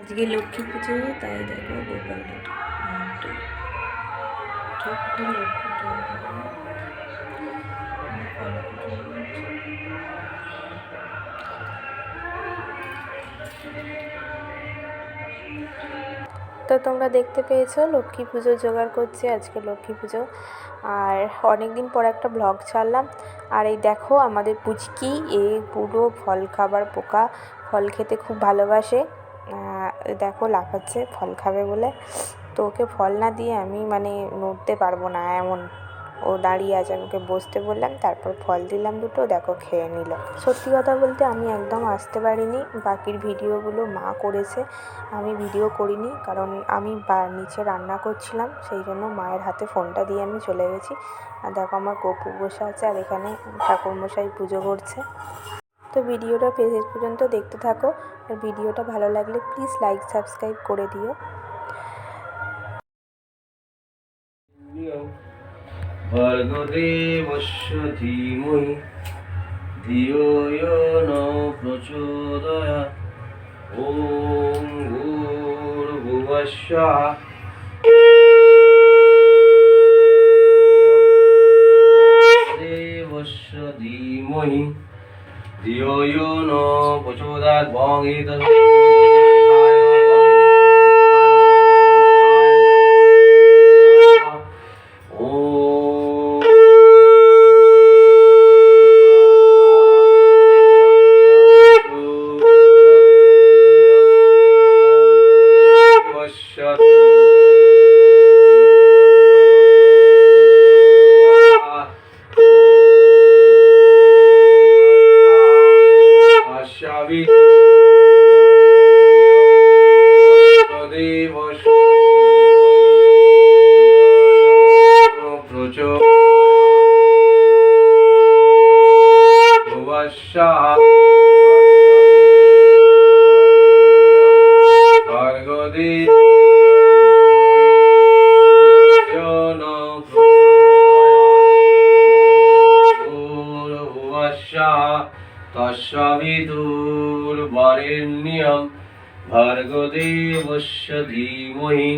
আজকে লক্ষ্মী পুজো, তাই দেখো তো তোমরা দেখতে পেয়েছ, লক্ষ্মী পুজো জোগাড় করছি, আজকে লক্ষ্মী পুজো। আর অনেক দিন পর একটা ব্লগ ছাড়লাম। আর এই দেখো আমাদের পুচকি, এ পুরো ফল খাবার পোকা, ফল খেতে খুব ভালোবাসে। দেখো লাফাচ্ছে, ফল খাবে বলে। তো ওকে ফল না দিয়ে আমি মানে নড়তে পারব না, এমন। ও দাঁড়িয়ে আছে, আমি ওকে বসতে বললাম, তারপর ফল দিলাম দুটো, দেখো খেয়ে নিল। সত্যি কথা বলতে আমি একদম আসতে পারিনি, বাকির ভিডিওগুলো মা করেছে, আমি ভিডিও করিনি, কারণ আমি নিচে রান্না করছিলাম, সেই জন্য মায়ের হাতে ফোনটা দিয়ে আমি চলে গেছি। আর দেখো আমার গপু বসে আছে, আর এখানে ঠাকুরমশাই পুজো করছে। তো ভিডিওটা শেষ পর্যন্ত দেখতে থাকো। আর ভিডিওটা ভালো লাগলে প্লিজ লাইক সাবস্ক্রাইব করে দিও। ভর্গদেবস্য ধীমহি ন প্রচোদয়াৎ ॐ ভূর্ভুবস্বঃ প্রচোদয়াৎ বং aqui. তস্বিদুর্বরেণ্যম ভর্গদেবস্য ধীমহি।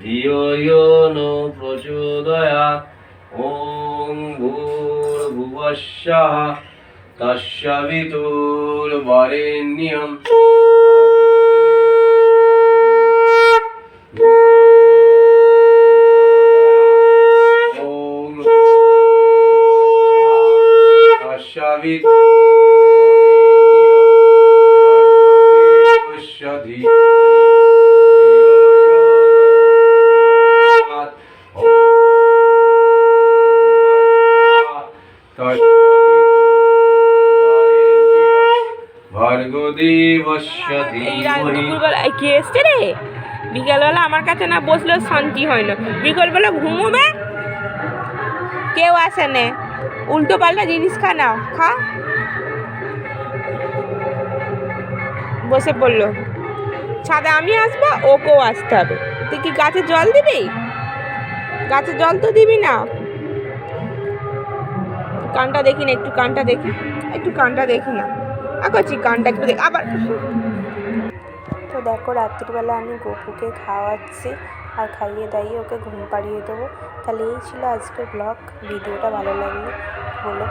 ধিয় ইয় ন প্রচোদয়াৎ ওং ভূর্ভুবস্যা তস্বিদুর্বরেণ্যম David. দুপুরবেলা কে এসছে রে? বিকালবেলা আমার কাছে না বসলেও শান্তি হয় না। বিকালবেলা ঘুমোবে? কেউ আসে নে। উল্টো পাল্টা জিনিস খা না খা। বসে পড়ল ছাদে আমি আসব ওকেও আসতে হবে। তুই কি গাছে জল দিবি? গাছে জল তো দিবি না। কানটা দেখি না একটু কানটা দেখি একটু কানটা দেখি না। আচ্ছা কানটা একটু আবার তো দেখো, রাত্রিবেলা আমি গপুকে খাওয়াচ্ছি আর খাইয়ে দাইয়ে ওকে ঘুম পাড়িয়ে দেবো। তাহলে এই ছিল আজকের ব্লগ ভিডিওটা ভালো লাগলে বলো।